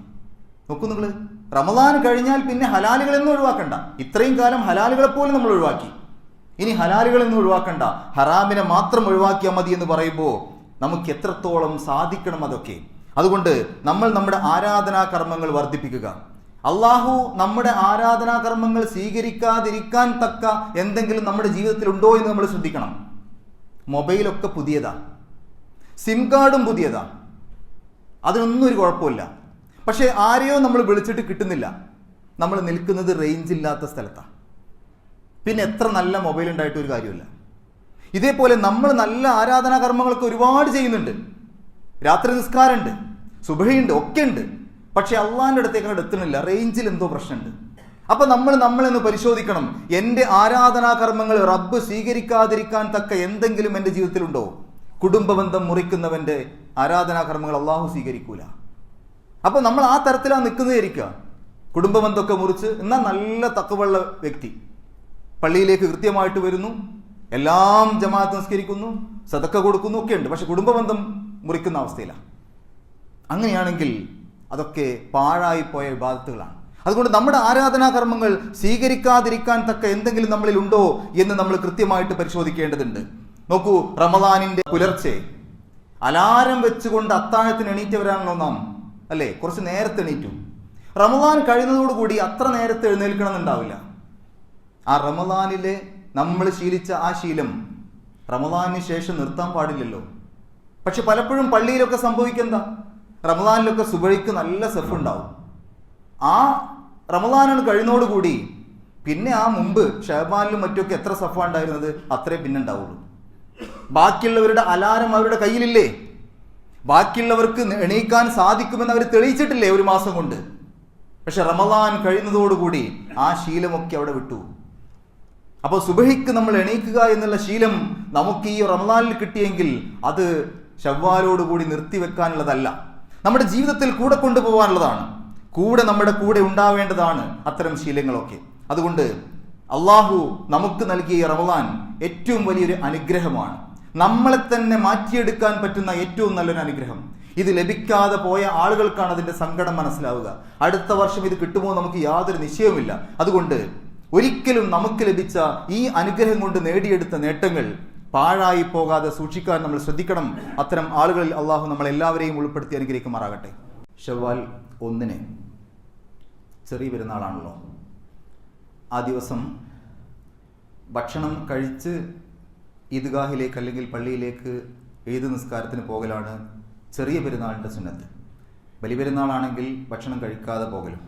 നോക്കൂ നിങ്ങൾ റമദാൻ കഴിഞ്ഞാൽ പിന്നെ ഹലാലുകൾ എന്ന് ഒഴിവാക്കണ്ട. ഇത്രയും കാലം ഹലാലുകളെ പോലും നമ്മൾ ഒഴിവാക്കി. ഇനി ഹലാലുകൾ എന്ന് ഒഴിവാക്കണ്ട. ഹറാമിനെ മാത്രം ഒഴിവാക്കിയാൽ മതി എന്ന് പറയുമ്പോൾ നമുക്ക് എത്രത്തോളം സാധിക്കണം അതൊക്കെ? അതുകൊണ്ട് നമ്മൾ നമ്മുടെ ആരാധനാ കർമ്മങ്ങൾ വർദ്ധിപ്പിക്കുക. അള്ളാഹു നമ്മുടെ ആരാധനാ കർമ്മങ്ങൾ സ്വീകരിക്കാതിരിക്കാൻ തക്ക എന്തെങ്കിലും നമ്മുടെ ജീവിതത്തിൽ ഉണ്ടോ എന്ന് നമ്മൾ ശ്രദ്ധിക്കണം. മൊബൈലൊക്കെ പുതിയതാ. സിം കാർഡും പുതിയതാ. അതിനൊന്നും ഒരു കുഴപ്പമില്ല. പക്ഷേ ആരെയോ നമ്മൾ വിളിച്ചിട്ട് കിട്ടുന്നില്ല. നമ്മൾ നിൽക്കുന്നത് റേഞ്ച് ഇല്ലാത്ത സ്ഥലത്താണ് പിന്നെ എത്ര നല്ല മൊബൈൽ ഉണ്ടായിട്ട് ഒരു കാര്യമില്ല ഇതേപോലെ നമ്മൾ നല്ല ആരാധനാ കർമ്മങ്ങളൊക്കെ ഒരുപാട് ചെയ്യുന്നുണ്ട്. രാത്രി നിസ്കാരമുണ്ട് സുബഹയുണ്ട് ഒക്കെ ഉണ്ട് പക്ഷെ അള്ളാഹിന്റെ അടുത്തേക്ക് അങ്ങോട്ട് എത്തുന്നില്ല. റേഞ്ചിൽ എന്തോ പ്രശ്നമുണ്ട്. അപ്പൊ നമ്മൾ നമ്മളെന്ന് പരിശോധിക്കണം. എന്റെ ആരാധനാ കർമ്മങ്ങൾ റബ്ബ് സ്വീകരിക്കാതിരിക്കാൻ തക്ക എന്തെങ്കിലും എന്റെ ജീവിതത്തിലുണ്ടോ? കുടുംബബന്ധം മുറിക്കുന്നവന്റെ ആരാധനാ കർമ്മങ്ങൾ അള്ളാഹു സ്വീകരിക്കൂല. അപ്പൊ നമ്മൾ ആ തരത്തിലാണ് നിൽക്കുന്നതായിരിക്കുക കുടുംബബന്ധമൊക്കെ മുറിച്ച് എന്നാൽ നല്ല തക്കവുള്ള വ്യക്തി. പള്ളിയിലേക്ക് കൃത്യമായിട്ട് വരുന്നു. എല്ലാം ജമാഅത്ത് നിസ്കരിക്കുന്നു. സതക്ക കൊടുക്കുന്നു. ഒക്കെ ഉണ്ട് പക്ഷെ കുടുംബബന്ധം മുറിക്കുന്ന അവസ്ഥയിലാണ് അങ്ങനെയാണെങ്കിൽ അതൊക്കെ പാഴായി പോയ വിവാദത്തുകളാണ്. അതുകൊണ്ട് നമ്മുടെ ആരാധനാ കർമ്മങ്ങൾ സ്വീകരിക്കാതിരിക്കാൻ തക്ക എന്തെങ്കിലും നമ്മളിൽ ഉണ്ടോ എന്ന് നമ്മൾ കൃത്യമായിട്ട് പരിശോധിക്കേണ്ടതുണ്ട്. നോക്കൂ റമദാനിന്റെ പുലർച്ചെ. അലാരം വെച്ചുകൊണ്ട് അത്താഴത്തിന് എണീറ്റവരാണല്ലോ നാം. അല്ലേ? കുറച്ച് നേരത്തെ എണീറ്റു. റമദാൻ കഴിയുന്നതോടുകൂടി അത്ര നേരത്തെ എഴുന്നേൽക്കണമെന്നുണ്ടാവില്ല. ആ റമദാനിലെ നമ്മൾ ശീലിച്ച ആ ശീലം റമദാനിന് ശേഷം നിർത്താൻ പാടില്ലല്ലോ. പക്ഷെ പലപ്പോഴും പള്ളിയിലൊക്കെ സംഭവിക്കെന്താ? റമദാനിലൊക്കെ സുബഴിക്ക് നല്ല സെഫ് ഉണ്ടാവും ആ റമദാനാണ് കഴിയുന്നതോടുകൂടി പിന്നെ ആ മുമ്പ് ഷഹബാനിലും മറ്റൊക്കെ എത്ര സഫ ഉണ്ടായിരുന്നത്? അത്രേ പിന്നെ ഉണ്ടാവുള്ളൂ ബാക്കിയുള്ളവരുടെ അലാരം അവരുടെ കയ്യിലില്ലേ? ബാക്കിയുള്ളവർക്ക് എണീക്കാൻ സാധിക്കുമെന്ന് അവർ തെളിയിച്ചിട്ടില്ലേ ഒരു മാസം കൊണ്ട്? പക്ഷെ റമദാൻ കഴിയുന്നതോടുകൂടി ആ ശീലമൊക്കെ അവിടെ വിട്ടു. അപ്പോൾ സുബഹിക്ക് നമ്മൾ എണീക്കുക എന്നുള്ള ശീലം നമുക്ക് ഈ റമദാനിൽ കിട്ടിയെങ്കിൽ അത് ശവ്വാലോടുകൂടി നിർത്തിവെക്കാനുള്ളതല്ല. നമ്മുടെ ജീവിതത്തിൽ കൂടെ കൊണ്ടുപോകാനുള്ളതാണ്. കൂടെ നമ്മുടെ കൂടെ ഉണ്ടാവേണ്ടതാണ് അത്തരം ശീലങ്ങളൊക്കെ. അതുകൊണ്ട് അള്ളാഹു നമുക്ക് നൽകിയ റമദാൻ ഏറ്റവും വലിയൊരു അനുഗ്രഹമാണ്. നമ്മളെ തന്നെ മാറ്റിയെടുക്കാൻ പറ്റുന്ന ഏറ്റവും നല്ലൊരു അനുഗ്രഹം. ഇത് ലഭിക്കാതെ പോയ ആളുകൾക്കാണ് അതിന്റെ സങ്കടം മനസ്സിലാവുക. അടുത്ത വർഷം ഇത് കിട്ടുമോ നമുക്ക് യാതൊരു നിശ്ചയവുമില്ല. അതുകൊണ്ട് ഒരിക്കലും നമുക്ക് ലഭിച്ച ഈ അനുഗ്രഹം കൊണ്ട് നേടിയെടുത്ത നേട്ടങ്ങൾ പാഴായി പോകാതെ സൂക്ഷിക്കാൻ നമ്മൾ ശ്രദ്ധിക്കണം. അത്തരം ആളുകളിൽ അള്ളാഹു നമ്മൾ എല്ലാവരെയും ഉൾപ്പെടുത്തി അനുഗ്രഹിക്കുമാറാകട്ടെ. ഷവ്വാൽ ഒന്നിന് ചെറിയ പെരുന്നാളാണല്ലോ. ആ ദിവസം ഭക്ഷണം കഴിച്ച് ഈദ്ഗാഹിലേക്ക് അല്ലെങ്കിൽ പള്ളിയിലേക്ക് ഏത് നിസ്കാരത്തിന് പോകലാണ് ചെറിയ പെരുന്നാളിന്റെ സുന്നത്ത്. ബലിപെരുന്നാളാണെങ്കിൽ ഭക്ഷണം കഴിക്കാതെ പോകലും.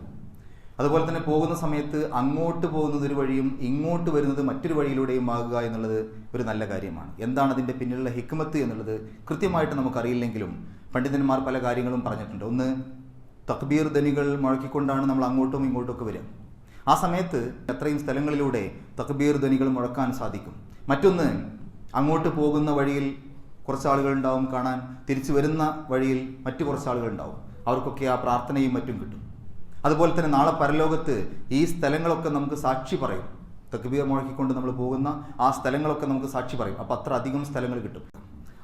അതുപോലെ തന്നെ പോകുന്ന സമയത്ത് അങ്ങോട്ട് പോകുന്നത് ഒരു വഴിയും ഇങ്ങോട്ട് വരുന്നത് മറ്റൊരു വഴിയിലൂടെയും ആകുക എന്നുള്ളത് ഒരു നല്ല കാര്യമാണ്. എന്താണ് അതിന്റെ പിന്നിലുള്ള ഹിക്മത്ത് എന്നുള്ളത് കൃത്യമായിട്ട് നമുക്കറിയില്ലെങ്കിലും പണ്ഡിതന്മാർ പല കാര്യങ്ങളും പറഞ്ഞിട്ടുണ്ട്. ഒന്ന് തക്ബീർ ധനികൾ മുഴക്കിക്കൊണ്ടാണ് നമ്മൾ അങ്ങോട്ടും ഇങ്ങോട്ടും ഒക്കെ വരിക. ആ സമയത്ത് എത്രയും സ്ഥലങ്ങളിലൂടെ തക്ബീർ ധ്വനികൾ മുഴക്കാൻ സാധിക്കും. മറ്റൊന്ന് അങ്ങോട്ട് പോകുന്ന വഴിയിൽ കുറച്ച് ആളുകൾ ഉണ്ടാവും കാണാൻ തിരിച്ചു വരുന്ന വഴിയിൽ മറ്റു കുറച്ച് ആളുകൾ ഉണ്ടാവും അവർക്കൊക്കെ ആ പ്രാർത്ഥനയും മറ്റും കിട്ടും. അതുപോലെ തന്നെ നാളെ പരലോകത്ത് ഈ സ്ഥലങ്ങളൊക്കെ നമുക്ക് സാക്ഷി പറയും. തക്ബീർ മുഴക്കിക്കൊണ്ട് നമ്മൾ പോകുന്ന ആ സ്ഥലങ്ങളൊക്കെ നമുക്ക് സാക്ഷി പറയും. അപ്പം അത്ര അധികം സ്ഥലങ്ങൾ കിട്ടും.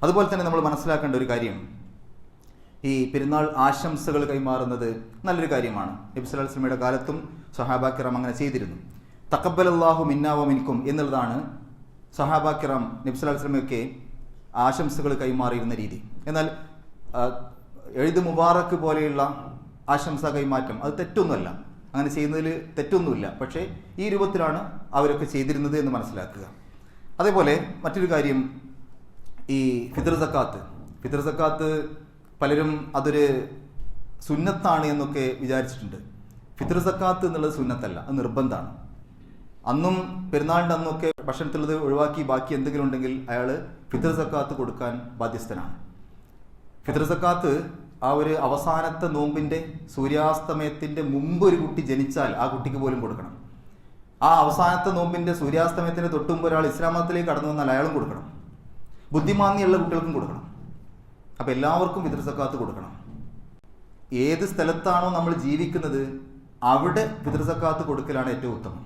അതുപോലെ തന്നെ നമ്മൾ മനസ്സിലാക്കേണ്ട ഒരു കാര്യം. ഈ പെരുന്നാൾ ആശംസകൾ കൈമാറുന്നത് നല്ലൊരു കാര്യമാണ്. നബിസ്വലാസ്ലമിയുടെ കാലത്തും സഹാബാക്കിറം അങ്ങനെ ചെയ്തിരുന്നു. തക്കബൽ അള്ളാഹു മിന്നാവ മിനിക്കും എന്നുള്ളതാണ് സഹാബാക്കിറാം നബി സല്ലല്ലാഹു ആശംസകൾ കൈമാറിയിരുന്ന രീതി. എന്നാൽ എഴുതു മുബാറക്ക് പോലെയുള്ള ആശംസ കൈമാറ്റം അത് തെറ്റൊന്നുമല്ല. അങ്ങനെ ചെയ്യുന്നതിൽ തെറ്റൊന്നുമില്ല. പക്ഷേ ഈ രൂപത്തിലാണ് അവരൊക്കെ ചെയ്തിരുന്നത് എന്ന് മനസ്സിലാക്കുക. അതേപോലെ മറ്റൊരു കാര്യം ഈ ഫിത്ർ സക്കാത്ത്. സക്കാത്ത് പലരും അതൊരു സുന്നത്താണ് എന്നൊക്കെ വിചാരിച്ചിട്ടുണ്ട്. ഫിത്ർ സക്കാത്ത് എന്നുള്ളത് സുന്നത്തല്ല അത് നിർബന്ധമാണ് അന്നും പെരുന്നാളിന്റെ അന്നൊക്കെ ഭക്ഷണത്തിലുള്ളത് ഒഴിവാക്കി ബാക്കി എന്തെങ്കിലും ഉണ്ടെങ്കിൽ അയാൾ ഫിത്ർ സക്കാത്ത് കൊടുക്കാൻ ബാധ്യസ്ഥനാണ്. ഫിത്ർ സക്കാത്ത് ആ ഒരു അവസാനത്തെ നോമ്പിന്റെ സൂര്യാസ്തമയത്തിന്റെ മുമ്പ് ഒരു കുട്ടി ജനിച്ചാൽ ആ കുട്ടിക്ക് പോലും കൊടുക്കണം. ആ അവസാനത്തെ നോമ്പിന്റെ സൂര്യാസ്തമയത്തിന്റെ തൊട്ടുമുമ്പ് ഒരാൾ ഇസ്ലാമത്തിലേക്ക് കടന്നു വന്നാൽ അയാളും കൊടുക്കണം. ബുദ്ധിമാന്തിയുള്ള കുട്ടികൾക്കും കൊടുക്കണം. അപ്പൊ എല്ലാവർക്കും ഫിത്ർ സക്കാത്ത് കൊടുക്കണം. ഏത് സ്ഥലത്താണോ നമ്മൾ ജീവിക്കുന്നത് അവിടെ പിതൃസക്കാത്ത് സക്കാത്ത് കൊടുക്കലാണ് ഏറ്റവും ഉത്തമം.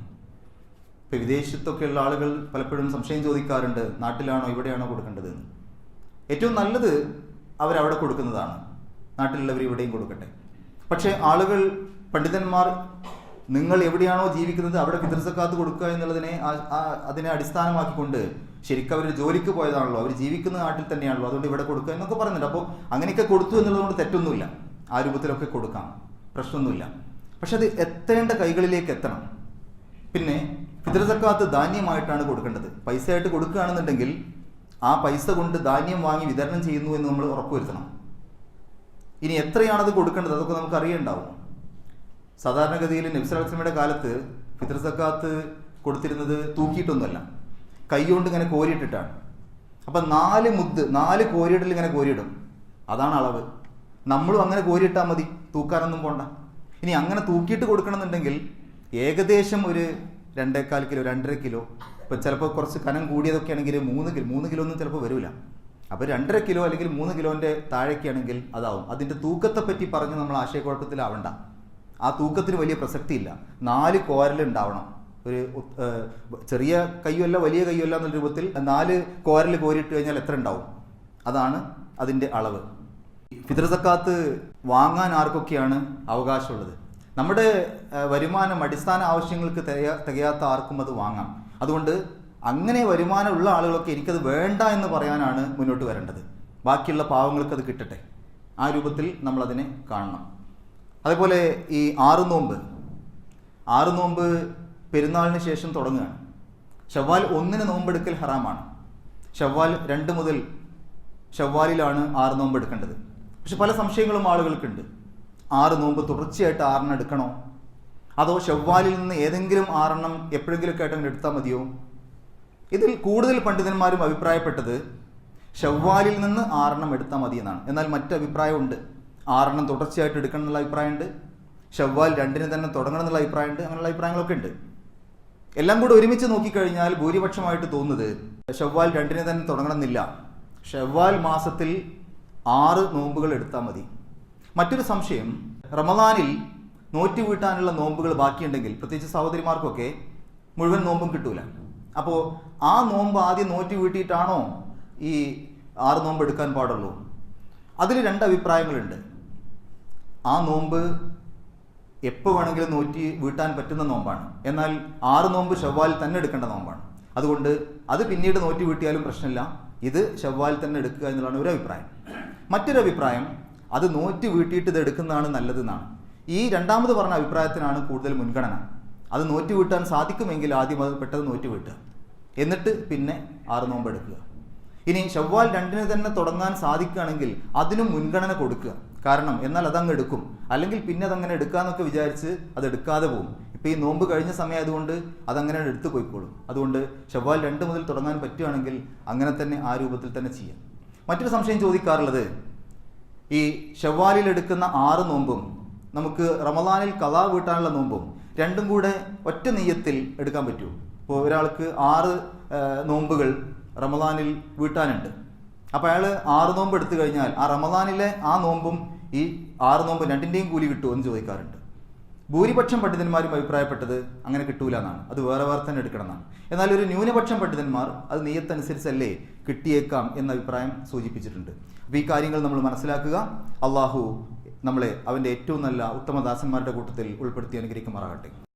ഇപ്പൊ വിദേശത്തൊക്കെയുള്ള ആളുകൾ പലപ്പോഴും സംശയം ചോദിക്കാറുണ്ട് നാട്ടിലാണോ ഇവിടെയാണോ കൊടുക്കേണ്ടത് എന്ന് ഏറ്റവും നല്ലത് അവരവിടെ കൊടുക്കുന്നതാണ്. നാട്ടിലുള്ളവർ ഇവിടെയും കൊടുക്കട്ടെ. പക്ഷേ ആളുകൾ പണ്ഡിതന്മാർ നിങ്ങൾ എവിടെയാണോ ജീവിക്കുന്നത് അവിടെ പിതൃസക്കാത്ത് കൊടുക്കുക എന്നുള്ളതിനെ അതിനെ അടിസ്ഥാനമാക്കിക്കൊണ്ട് ശരിക്കും അവർ ജോലിക്ക് പോയതാണല്ലോ അവർ ജീവിക്കുന്ന നാട്ടിൽ തന്നെയാണല്ലോ അതുകൊണ്ട് ഇവിടെ കൊടുക്കുക എന്നൊക്കെ പറയുന്നുണ്ട്. അപ്പോൾ അങ്ങനെയൊക്കെ കൊടുത്തു എന്നുള്ളതുകൊണ്ട് തെറ്റൊന്നുമില്ല. ആ രൂപത്തിലൊക്കെ കൊടുക്കാം. പ്രശ്നമൊന്നുമില്ല. പക്ഷെ അത് എത്തേണ്ട കൈകളിലേക്ക് എത്തണം. പിന്നെ ഫിത്ർ സക്കാത്ത് ധാന്യമായിട്ടാണ് കൊടുക്കേണ്ടത്. പൈസ ആയിട്ട് കൊടുക്കുകയാണെന്നുണ്ടെങ്കിൽ ആ പൈസ കൊണ്ട് ധാന്യം വാങ്ങി വിതരണം ചെയ്യുന്നു എന്ന് നമ്മൾ ഉറപ്പുവരുത്തണം. ഇനി എത്രയാണത് കൊടുക്കേണ്ടത് അതൊക്കെ നമുക്ക് അറിയണ്ടാവും. സാധാരണഗതിയിൽ നബ്സലമയുടെ കാലത്ത് ഫിത്ർ സക്കാത്ത് കൊടുത്തിരുന്നത് തൂക്കിയിട്ടൊന്നുമല്ല. കൈകൊണ്ട് ഇങ്ങനെ കോരിയിട്ടിട്ടാണ്. അപ്പം നാല് മുദ്ദ് നാല് കോരിയിടൽ ഇങ്ങനെ കോരിയിടും. അതാണ് അളവ്. നമ്മളും അങ്ങനെ കോരിയിട്ടാൽ മതി. തൂക്കാനൊന്നും പോണ്ട. ഇനി അങ്ങനെ തൂക്കിയിട്ട് കൊടുക്കണമെന്നുണ്ടെങ്കിൽ ഏകദേശം ഒരു രണ്ടേകാൽ കിലോ രണ്ടര കിലോ. ഇപ്പം ചിലപ്പോൾ കുറച്ച് കനം കൂടിയതൊക്കെ ആണെങ്കിൽ മൂന്ന് കിലോ മൂന്ന് കിലോ ഒന്നും ചിലപ്പോൾ വരില്ല അപ്പോൾ രണ്ടര കിലോ അല്ലെങ്കിൽ മൂന്ന് കിലോന്റെ താഴേക്കാണെങ്കിൽ അതാവും. അതിന്റെ തൂക്കത്തെ പറ്റി പറഞ്ഞ് നമ്മൾ ആശയക്കുഴപ്പത്തിലാവണ്ട. ആ തൂക്കത്തിന് വലിയ പ്രസക്തിയില്ല. നാല് കോരലുണ്ടാവണം ഒരു ചെറിയ കയ്യല്ല വലിയ കയ്യല്ല എന്ന രൂപത്തിൽ നാല് കോരൽ കോരിയിട്ട് കഴിഞ്ഞാൽ എത്ര ഉണ്ടാവും? അതാണ് അതിന്റെ അളവ്. ഫിത്ർ സക്കാത്ത് വാങ്ങാൻ ആർക്കൊക്കെയാണ് അവകാശമുള്ളത്? നമ്മുടെ വരുമാനം അടിസ്ഥാന ആവശ്യങ്ങൾക്ക് തികയാ തികയാത്ത ആർക്കും അത് വാങ്ങാം. അതുകൊണ്ട് അങ്ങനെ വരുമാനമുള്ള ആളുകളൊക്കെ എനിക്കത് വേണ്ട എന്ന് പറയാനാണ് മുന്നോട്ട് വരേണ്ടത്. ബാക്കിയുള്ള പാവങ്ങൾക്ക് അത് കിട്ടട്ടെ. ആ രൂപത്തിൽ നമ്മളതിനെ കാണണം. അതേപോലെ ഈ ആറു നോമ്പ് ആറു നോമ്പ് പെരുന്നാളിന് ശേഷം തുടങ്ങുകയാണ്. ഷവ്വാൽ ഒന്നിന് നോമ്പെടുക്കൽ ഹറാമാണ്. ഷവ്വാൽ രണ്ട് മുതൽ ഷവ്വാലിലാണ് ആറ് നോമ്പ് എടുക്കേണ്ടത്. പക്ഷെ പല സംശയങ്ങളും ആളുകൾക്കുണ്ട്. ആറ് നോമ്പ് തുടർച്ചയായിട്ട് ആറെണ്ണം എടുക്കണോ? അതോ ഷവ്വാലിൽ നിന്ന് ഏതെങ്കിലും ആറെണ്ണം എപ്പോഴെങ്കിലുമൊക്കെ ആയിട്ട് അങ്ങനെ എടുത്താൽ മതിയോ? ഇതിൽ കൂടുതൽ പണ്ഡിതന്മാരും അഭിപ്രായപ്പെട്ടത് ഷവ്വാലിൽ നിന്ന് ആറെണ്ണം എടുത്താൽ മതി എന്നാണ്. എന്നാൽ മറ്റ് അഭിപ്രായമുണ്ട്. ആറെണ്ണം തുടർച്ചയായിട്ട് എടുക്കണം എന്നുള്ള അഭിപ്രായമുണ്ട്. ഷവ്വാൽ രണ്ടിന് തന്നെ തുടങ്ങണം എന്നുള്ള അഭിപ്രായമുണ്ട്. അങ്ങനെയുള്ള അഭിപ്രായങ്ങളൊക്കെ ഉണ്ട്. എല്ലാം കൂടെ ഒരുമിച്ച് നോക്കിക്കഴിഞ്ഞാൽ ഭൂരിപക്ഷമായിട്ട് തോന്നുന്നത് ഷവ്വാൽ രണ്ടിന് തന്നെ തുടങ്ങണമെന്നില്ല. ഷവ്വാൽ മാസത്തിൽ ആറ് നോമ്പുകൾ എടുത്താൽ മതി. മറ്റൊരു സംശയം റമദാനിൽ നോറ്റ് വീട്ടാനുള്ള നോമ്പുകൾ ബാക്കിയുണ്ടെങ്കിൽ പ്രത്യേകിച്ച് സഹോദരിമാർക്കൊക്കെ മുഴുവൻ നോമ്പും കിട്ടൂല. അപ്പോൾ ആ നോമ്പ് ആദ്യം നോറ്റ് വീട്ടിയിട്ടാണോ ഈ ആറ് നോമ്പ് എടുക്കാൻ പാടുള്ളൂ? അതിൽ രണ്ട് അഭിപ്രായങ്ങളുണ്ട്. ആ നോമ്പ് എപ്പോൾ വേണമെങ്കിലും നോറ്റി വീട്ടാൻ പറ്റുന്ന നോമ്പാണ്. എന്നാൽ ആറ് നോമ്പ് ഷവ്വാൽ തന്നെ എടുക്കേണ്ട നോമ്പാണ്. അതുകൊണ്ട് അത് പിന്നീട് നോറ്റി വീട്ടിയാലും പ്രശ്നമില്ല. ഇത് ഷവ്വാൽ തന്നെ എടുക്കുക എന്നുള്ളതാണ് ഒരു അഭിപ്രായം. മറ്റൊരു അഭിപ്രായം അത് നോറ്റ് വീട്ടിയിട്ട് ഇത് എടുക്കുന്നതാണ് നല്ലതെന്നാണ്. ഈ രണ്ടാമത് പറഞ്ഞ അഭിപ്രായത്തിനാണ് കൂടുതൽ മുൻഗണന. അത് നോറ്റ് വീട്ടാൻ സാധിക്കുമെങ്കിൽ ആദ്യം അത് പെട്ടെന്ന് നോറ്റ് വീട്ടുക. എന്നിട്ട് പിന്നെ ആറ് നോമ്പ് എടുക്കുക. ഇനി ഷവ്വാൽ രണ്ടിന് തന്നെ തുടങ്ങാൻ സാധിക്കുകയാണെങ്കിൽ അതിനും മുൻഗണന കൊടുക്കുക. കാരണം എന്നാൽ അതങ്ങ് എടുക്കും. അല്ലെങ്കിൽ പിന്നെ അതങ്ങനെ എടുക്കാന്നൊക്കെ വിചാരിച്ച് അത് എടുക്കാതെ പോകും. ഇപ്പോൾ ഈ നോമ്പ് കഴിഞ്ഞ സമയം ആയതുകൊണ്ട് അതങ്ങനെ എടുത്തു പോയിക്കോളും. അതുകൊണ്ട് ഷവ്വാൽ രണ്ട് മുതൽ തുടങ്ങാൻ പറ്റുകയാണെങ്കിൽ അങ്ങനെ തന്നെ ആ രൂപത്തിൽ തന്നെ ചെയ്യാം. മറ്റൊരു സംശയം ചോദിക്കാറുള്ളത് ഈ ഷവ്വാലിൽ എടുക്കുന്ന ആറ് നോമ്പും നമുക്ക് റമദാനിൽ കലാ വീട്ടാനുള്ള നോമ്പും രണ്ടും കൂടെ ഒറ്റ നെയ്യത്തിൽ എടുക്കാൻ പറ്റൂ. ഇപ്പോൾ ഒരാൾക്ക് ആറ് നോമ്പുകൾ റമദാനിൽ വീട്ടാനുണ്ട്. അപ്പോൾ അയാൾ ആറ് നോമ്പ് എടുത്തു കഴിഞ്ഞാൽ ആ റമദാനിലെ ആ നോമ്പും ഈ ആറ് നോമ്പ് രണ്ടിന്റെയും കൂലി കിട്ടുമോ എന്ന് ചോദിക്കാറുണ്ട്. ഭൂരിപക്ഷം പണ്ഡിതന്മാരും അഭിപ്രായപ്പെട്ടത് അങ്ങനെ കിട്ടൂല എന്നാണ്. അത് വേറെ വേറെ തന്നെ എടുക്കണം എന്നാണ്. എന്നാൽ ഒരു ന്യൂനപക്ഷം പണ്ഡിതന്മാർ അത് നെയ്യത്തനുസരിച്ചല്ലേ കിട്ടിയേക്കാം എന്ന അഭിപ്രായം സൂചിപ്പിച്ചിട്ടുണ്ട്. അപ്പോൾ ഈ കാര്യങ്ങൾ നമ്മൾ മനസ്സിലാക്കുക. അള്ളാഹു നമ്മളെ അവന്റെ ഏറ്റവും നല്ല ഉത്തമദാസന്മാരുടെ കൂട്ടത്തിൽ ഉൾപ്പെടുത്തി അനുഗ്രഹിക്കുമാറാകട്ടെ.